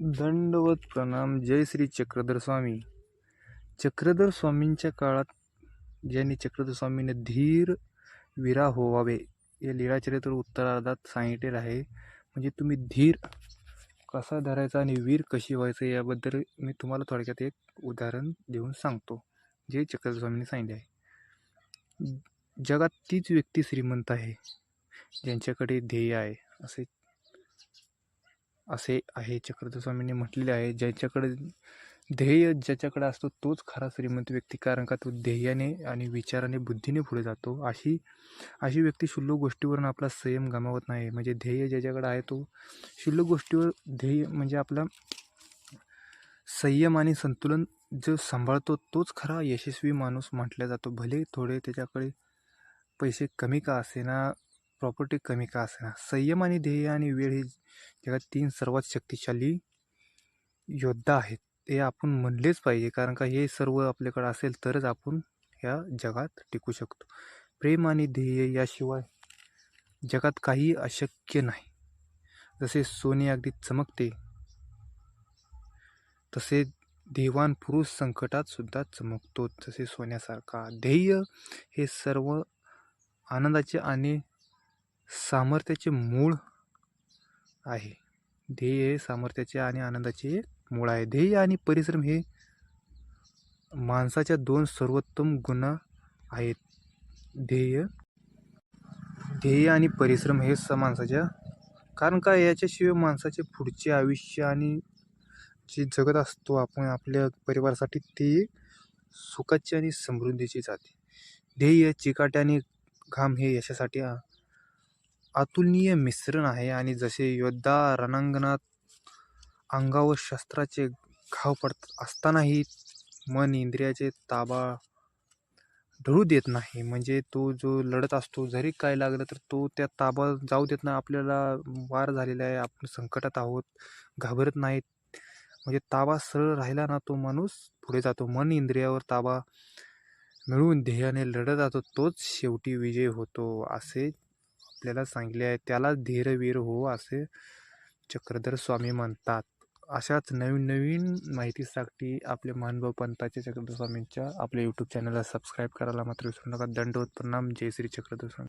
दंडवत प्रणाम जय श्री चक्रधर स्वामी. चक्रधर स्वामींच्या काळात ज्यांनी चक्रधर स्वामीने धीर विरा होवावे या लीळाचरित्र उत्तरार्धात सांगितलेलं आहे. म्हणजे तुम्ही धीर कसा धरायचा आणि वीर कशी व्हायचं याबद्दल मी तुम्हाला थोडक्यात एक उदाहरण देऊन सांगतो जे चक्रधर स्वामींनी सांगितले आहे. जगात तीच व्यक्ती श्रीमंत आहे ज्यांच्याकडे ध्येय आहे असे असे आहे चक्रधस्वामींनी म्हटलेले आहे. ज्याच्याकडे ध्येय ज्याच्याकडे असतो तोच खरा श्रीमंत व्यक्ती. कारण का तो ध्येयाने आणि विचाराने बुद्धीने पुढे जातो. अशी अशी व्यक्ती शुल्लक गोष्टीवरून आपला संयम गमावत नाही. म्हणजे ध्येय ज्याच्याकडे आहे तो शुल्लक गोष्टीवर ध्येय म्हणजे आपला संयम आणि संतुलन जो सांभाळतो तोच खरा यशस्वी माणूस म्हटला जातो. भले थोडे त्याच्याकडे पैसे कमी का असेना प्रॉपर्टी कमी का असेना? संयम आणि ध्येय आणि वेळ हे जगात तीन सर्वात शक्तिशाली योद्धा आहेत. हे आपण म्हणलेच पाहिजे कारण का हे सर्व आपल्याकडे असेल तरच आपण या जगात टिकू शकतो. प्रेम आणि ध्येय याशिवाय जगात काही अशक्य नाही. जसे सोने अगदी चमकते तसे देवान पुरुष संकटात सुद्धा चमकतो. जसे सोन्यासारखा ध्येय हे सर्व आनंदाचे आणि सामर्थ्याचे मूळ आहे. ध्येय हे सामर्थ्याचे आणि आनंदाचे मूळ आहे. ध्येय आणि परिश्रम हे माणसाच्या दोन सर्वोत्तम गुण आहेत. ध्येय ध्येय आणि परिश्रम हे स माणसाच्या कारण का? याच्याशिवाय माणसाचे पुढचे आयुष्य आणि जे जगत असतो आपण आपल्या परिवारासाठी ते सुखाचे आणि समृद्धीचे जाते. ध्येय चिकाटे आणि घाम हे यशासाठी अतुलनीय मिश्रण आहे आणि जसे योद्धा रणांगणात अंगावर शस्त्राचे घाव पडत असतानाही मन इंद्रियाचे ताबा ढळू देत नाही. म्हणजे तो जो लढत असतो जरी काय लागलं तर तो त्या ताबा जाऊ देत नाही. आपल्याला वार झालेला आहे. आपण संकटात आहोत घाबरत नाहीत. म्हणजे ताबा सरळ राहिला ना तो माणूस पुढे जातो. मन इंद्रियावर ताबा मिळवून ध्येयाने लढत जातो. तोच शेवटी विजय होतो असे आपल्याला सांगितले आहे त्याला धीरवीर हो असे चक्रधर स्वामी म्हणतात. अशाच नवीन नवीन माहितीसाठी आपले महानुभाव पंताचे चक्रधर स्वामींच्या आपल्या यूट्यूब चॅनलला सबस्क्राईब करायला मात्र विसरू नका. दंडवत प्रणाम. जय श्री चक्रधर स्वामी.